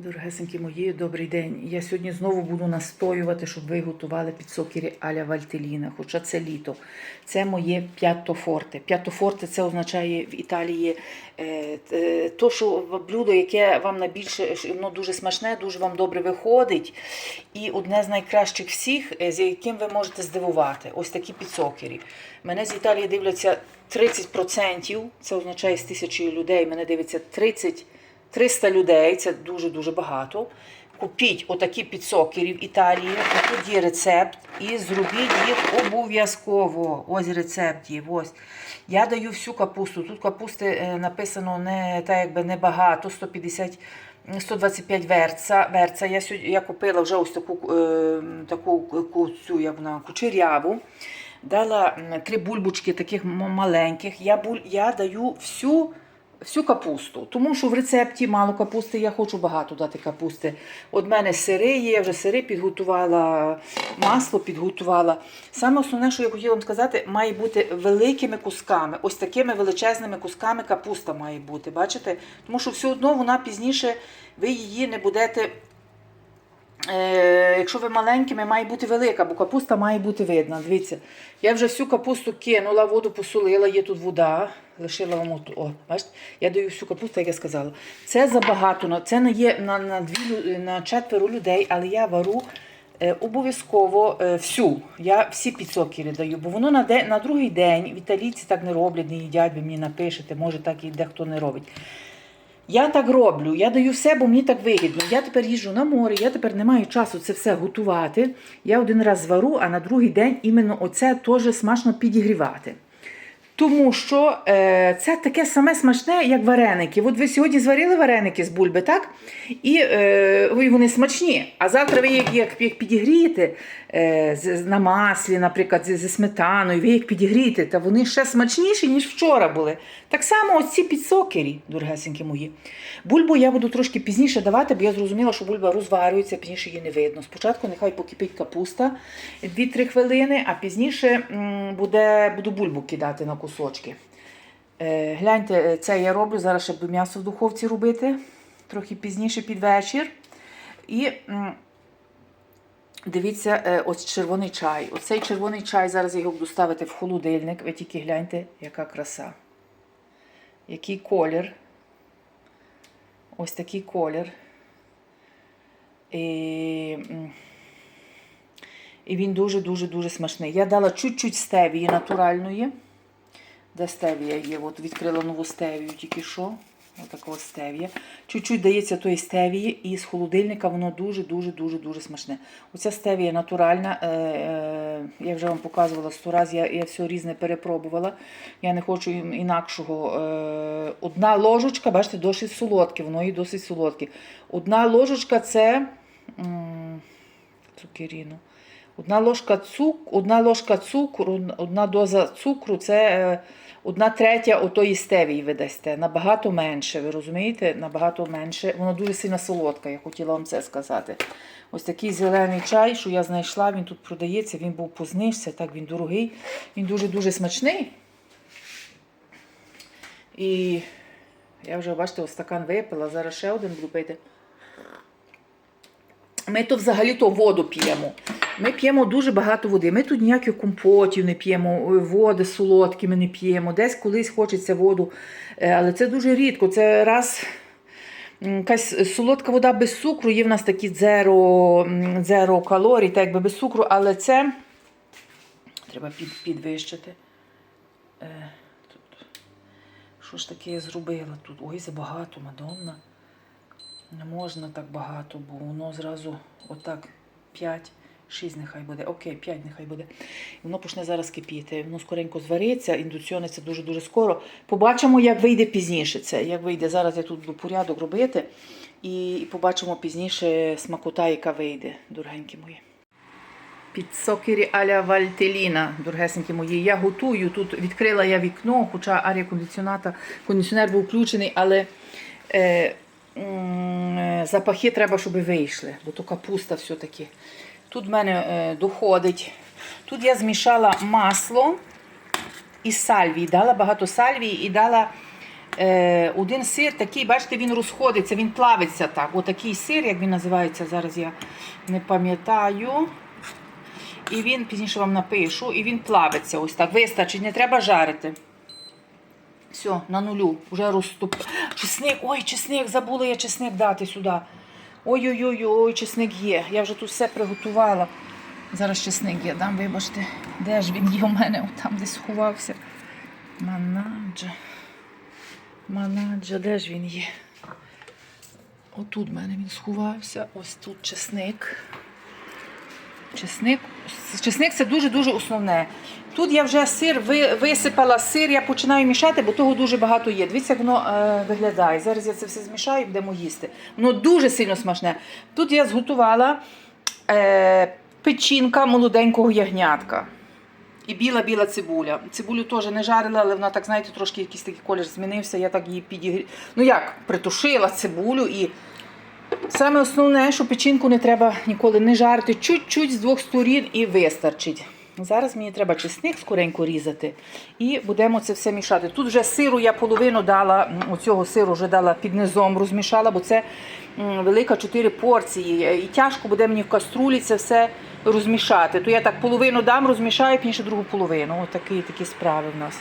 Дорогесенькі мої, добрий день. Я сьогодні знову буду настоювати, щоб ви готували підсокірі аля Вальтеліна, хоча це літо. Це моє п'ятофорте. П'ятофорте це означає в Італії е, е, то, що блюдо, яке вам найбільше воно дуже смачне, дуже вам добре виходить. І одне з найкращих всіх, е, з яким ви можете здивувати. Ось такі підсокері. Мене з Італії дивляться 30%, це означає з тисячі людей. Мене дивиться 30 300 людей, це дуже-дуже багато. Купіть отакі підсокері в Італії, є рецепт, і зробіть їх обов'язково. Ось рецепт є. Ось. Я даю всю капусту. Тут капусти е, написано не так, якби небагато, 150 125 верца. верца. Я, сьогодні, я купила вже ось таку, е, таку ку- цю, як вона, кучеряву. Дала три бульбочки таких маленьких. Я, буль, я даю всю всю капусту, тому що в рецепті мало капусти, я хочу багато дати капусти. От мене сири є, я вже сири підготувала, масло підготувала. Саме основне, що я хотіла вам сказати, має бути великими кусками. Ось такими величезними кусками капуста має бути. Бачите? Тому що все одно вона пізніше, ви її не будете. Е, якщо ви маленькими, має бути велика, бо капуста має бути видна. Дивіться, я вже всю капусту кинула, воду посолила, є тут вода, лишила вам от, о, бачите, я даю всю капусту, як я сказала. Це забагато, це не є на, на, дві, на четверо людей, але я вару е, обов'язково е, всю. Я всі підсокери даю, бо воно на, де, на другий день, італійці так не роблять, не їдять, ви мені напишете, може так і дехто не робить. Я так роблю, я даю все, бо мені так вигідно. Я тепер їжджу на море, я тепер не маю часу це все готувати. Я один раз звару, а на другий день іменно оце теж смачно підігрівати. Тому що е, це таке саме смачне, як вареники. От ви сьогодні зварили вареники з бульби, так? І е, вони смачні. А завтра ви їх як, як підігрієте е, на маслі, наприклад, зі, зі сметаною, ви їх підігрієте, та вони ще смачніші, ніж вчора були. Так само ось ці підсокері, дорогесенькі мої. Бульбу я буду трошки пізніше давати, бо я зрозуміла, що бульба розварюється, пізніше її не видно. Спочатку нехай покипить капуста 2-3 хвилини, а пізніше м, буде, буду бульбу кидати на кусочки. Е, гляньте, е, це я роблю. Зараз ще буду м'ясо в духовці робити, трохи пізніше під вечір. І м, дивіться, е, ось червоний чай. Оцей червоний чай, зараз я його буду ставити в холодильник. Ви тільки гляньте, яка краса. Який колір. Ось такий колір. І, і він дуже-дуже-дуже смачний. Я дала чуть-чуть стевії натуральної. Де стевія є? От відкрила нову стевію тільки що. Отака стевія. Чуть-чуть дається тої стевії, і з холодильника воно дуже-дуже-дуже дуже смачне. Оця стевія натуральна. Е, е, я вже вам показувала сто разів, я, я все різне перепробувала. Я не хочу інакшого. Е, одна ложечка, бачите, досить солодке, воно і досить солодке. Одна ложечка це м, цукеріну. Одна ложка цук, одна ложка цукру, одна доза цукру це е, одна третя отої стевії ви дасте. Набагато менше, ви розумієте? Набагато менше. Воно дуже сильно солодка, я хотіла вам це сказати. Ось такий зелений чай, що я знайшла, він тут продається, він був по знижці, так він дорогий. Він дуже-дуже смачний. І я вже, бачите, ось стакан випила, зараз ще один буду пити. Ми то взагалі то воду п'ємо. Ми п'ємо дуже багато води. Ми тут ніяких компотів не п'ємо, води солодкі ми не п'ємо. Десь колись хочеться воду. Е, Але це дуже рідко. Це раз якась солодка вода без цукру. Є в нас такі дзеро, м, дзеро калорій, так якби без цукру, але це треба під, підвищити. Е, тут. Що ж таке я зробила тут? Ой, забагато, Мадонна. Не можна так багато, бо воно зразу отак 5, 6 нехай буде. Окей, 5 нехай буде. Воно почне зараз кипіти. Воно скоренько звариться, індуціоне дуже-дуже скоро. Побачимо, як вийде пізніше це. Як вийде. Зараз я тут буду порядок робити. І, побачимо пізніше смакота, яка вийде, дорогенькі мої. Підсокері аля Вальтеліна, дорогесенькі мої. Я готую. Тут відкрила я вікно, хоча арія кондиціоната, кондиціонер був включений, але е, запахи треба, щоб вийшли, бо то капуста все-таки. Тут в мене е, доходить. Тут я змішала масло і сальвії. Дала багато сальвії і дала е, один сир такий, бачите, він розходиться, він плавиться так. Отакий сир, як він називається, зараз я не пам'ятаю. І він пізніше вам напишу, і він плавиться ось так. Вистачить, не треба жарити. Все, на нулю. Вже розступ. Чесник, ой, чесник, забула я чесник дати сюди. Ой-ой-ой, ой, чесник є. Я вже тут все приготувала. Зараз чесник є, дам, вибачте. Де ж він є у мене? Там десь сховався. Манаджа. Манаджа, де ж він є? Отут в мене він сховався. Ось тут чесник. Чесник. Чесник це дуже-дуже основне. Тут я вже сир висипала сир, я починаю мішати, бо того дуже багато є. Дивіться, як воно е, виглядає. Зараз я це все змішаю і будемо їсти. Воно дуже сильно смачне. Тут я зготувала е, печінка молоденького ягнятка. І біла-біла цибуля. Цибулю теж не жарила, але вона так, знаєте, трошки якийсь такий колір змінився. Я так її підігрі... Ну як, притушила цибулю і Саме основне, що печінку не треба ніколи не жарити, чуть-чуть з двох сторін і вистачить. Зараз мені треба чесник скоренько різати і будемо це все мішати. Тут вже сиру я половину дала, оцього сиру вже дала під низом, розмішала, бо це велика 4 порції. І тяжко буде мені в каструлі це все розмішати. То я так половину дам, розмішаю, пізніше другу половину. Ось такі, такі справи в нас.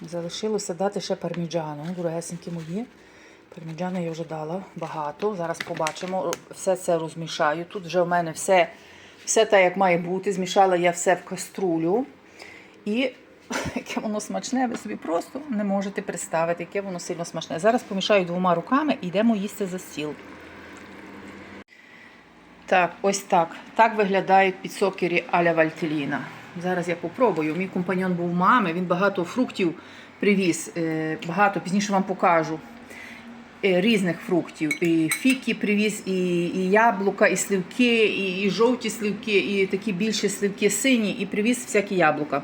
Залишилося дати ще парміджану. Ну, Дорогесенькі мої. Парміджану я вже дала багато. Зараз побачимо. Все це розмішаю. Тут вже в мене все, все так, як має бути. Змішала я все в каструлю. І яке воно смачне, ви собі просто не можете представити, яке воно сильно смачне. Зараз помішаю двома руками і йдемо їсти за стіл. Так, ось так. Так виглядають підсокері аля Вальтеліна. Зараз я попробую. Мій компаньон був мами, він багато фруктів привіз. е, Багато, пізніше вам покажу. Е, Різних фруктів. І фіки привіз, і, і яблука, і сливки, і, і жовті сливки, і такі більші сливки сині, і привіз всякі яблука.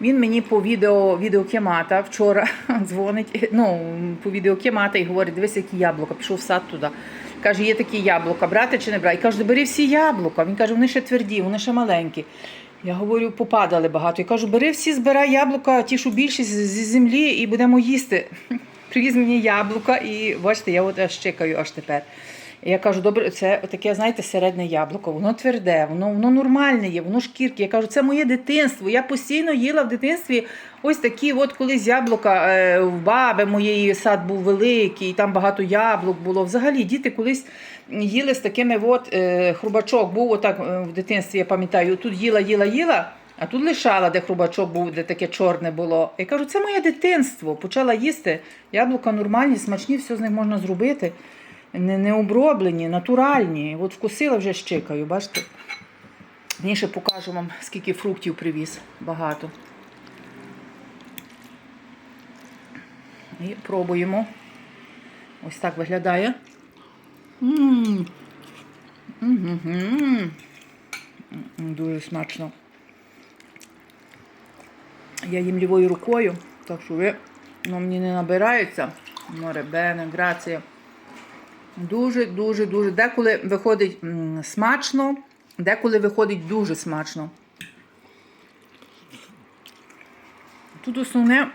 Він мені по відео відеокемата вчора дзвонить, ну, по відеокемата і говорить, дивись, які яблука, пішов в сад туди. Каже, є такі яблука, брати чи не брати? І каже, бери всі яблука. Він каже, вони ще тверді, вони ще маленькі. Я говорю, попадали багато. Я кажу, бери всі, збирай яблука, ті, що більші з- зі землі, і будемо їсти. Привіз мені яблука, і бачите, я от аж чекаю аж тепер. Я кажу, добре, це таке, знаєте, середнє яблуко, воно тверде, воно, воно нормальне є, воно шкірки. Я кажу, це моє дитинство. Я постійно їла в дитинстві ось такі, от колись яблука е, в баби моєї сад був великий, там багато яблук було. Взагалі діти колись їли з такими, от е, хрубачок був отак е, в дитинстві, я пам'ятаю, тут їла, їла, їла. А тут лишала, де хрубачок був, де таке чорне було. Я кажу, це моє дитинство. Почала їсти. Яблука нормальні, смачні, все з них можна зробити. Не, не оброблені, натуральні. От вкусила вже щикаю, бачите? Пізніше покажу вам, скільки фруктів привіз. Багато. І пробуємо. Ось так виглядає. М. М-гу-гу. М, Дуже смачно. Я їм лівою рукою, так що ви ну, мені не набирається. Море бене, грація. Дуже, дуже. Деколи виходить смачно, деколи виходить дуже смачно. Тут основне,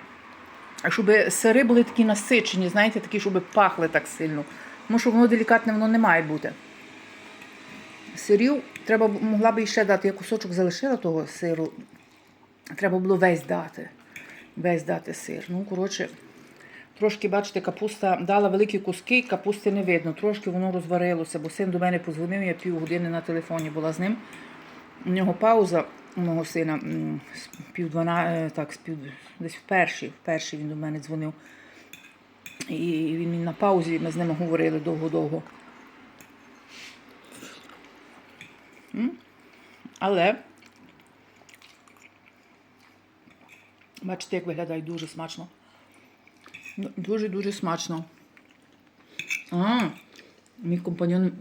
щоб сири були такі насичені, знаєте, такі, щоб пахли так сильно. Тому що воно делікатне, воно не має бути. Сирів треба могла б ще дати. Я кусочок залишила того сиру. Треба було весь дати. Весь дати сир. Ну, коротше, трошки, бачите, капуста дала великі куски, капусти не видно. Трошки воно розварилося, бо син до мене позвонив, я півгодини на телефоні була з ним. У нього пауза у мого сина пів двана, е, так, з пів, десь в першій, він до мене дзвонив. І він на паузі, ми з ними говорили довго-довго. Але бачите, як виглядає дуже смачно. Дуже-дуже смачно. А, мій компаньон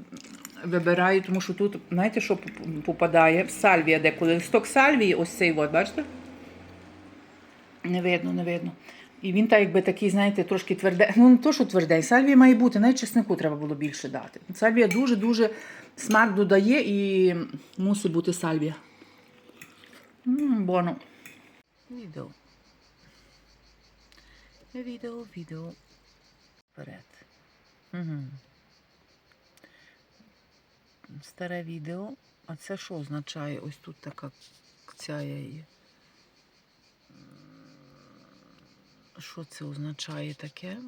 вибирає, тому що тут, знаєте, що поп- попадає? Сальвія деколи. Листок сальвії, ось цей от, бачите? Не видно, не видно. І він так, якби такий, знаєте, трошки тверде. Ну, не то, що твердий. Сальвія має бути, навіть чеснику треба було більше дати. Сальвія дуже-дуже смак додає і мусить бути сальвія. Боно. Відео. Відео, відео. Вперед. Угу. Старе відео. А це що означає? Ось тут така ця є. Що це означає таке?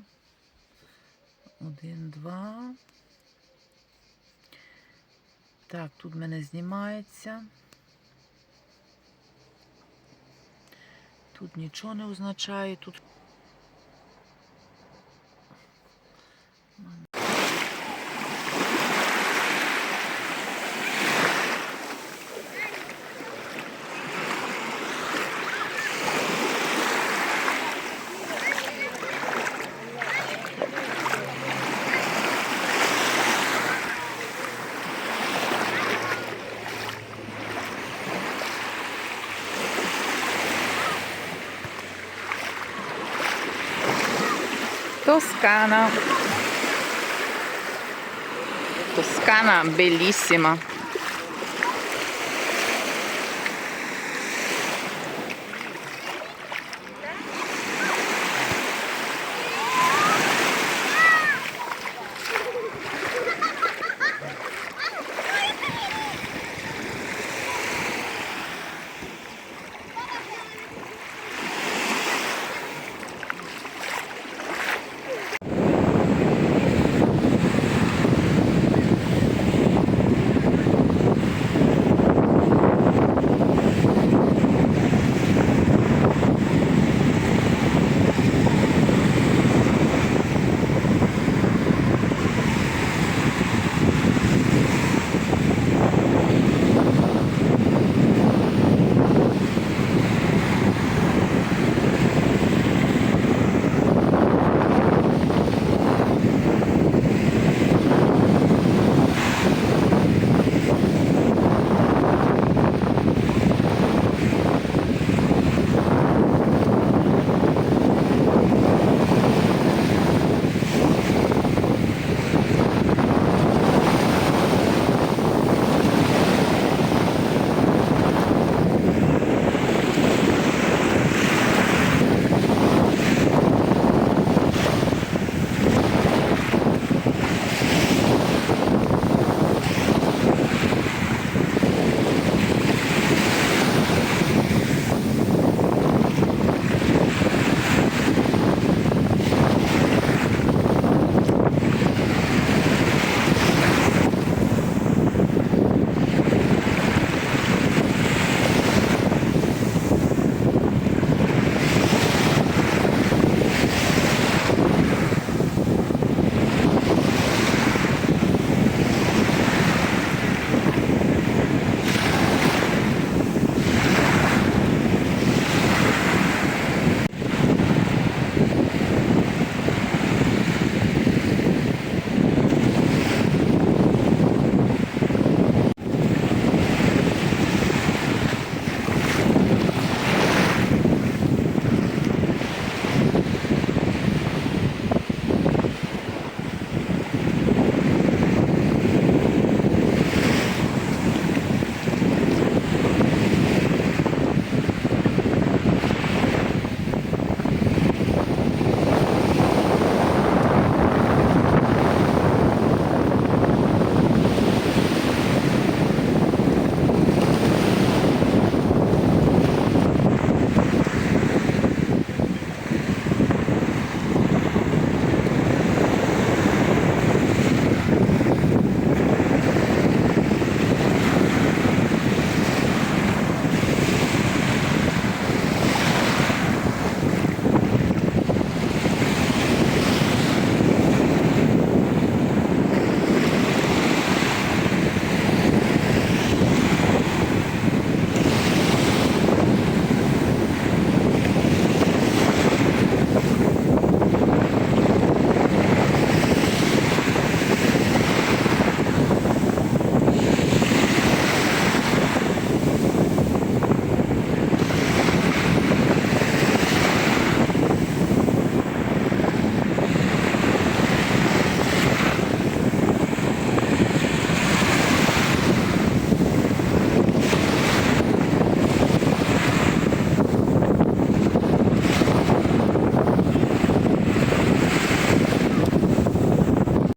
Один, два. Так, тут мене знімається. Тут нічого не означає. Тут Toscana. Toscana bellissima.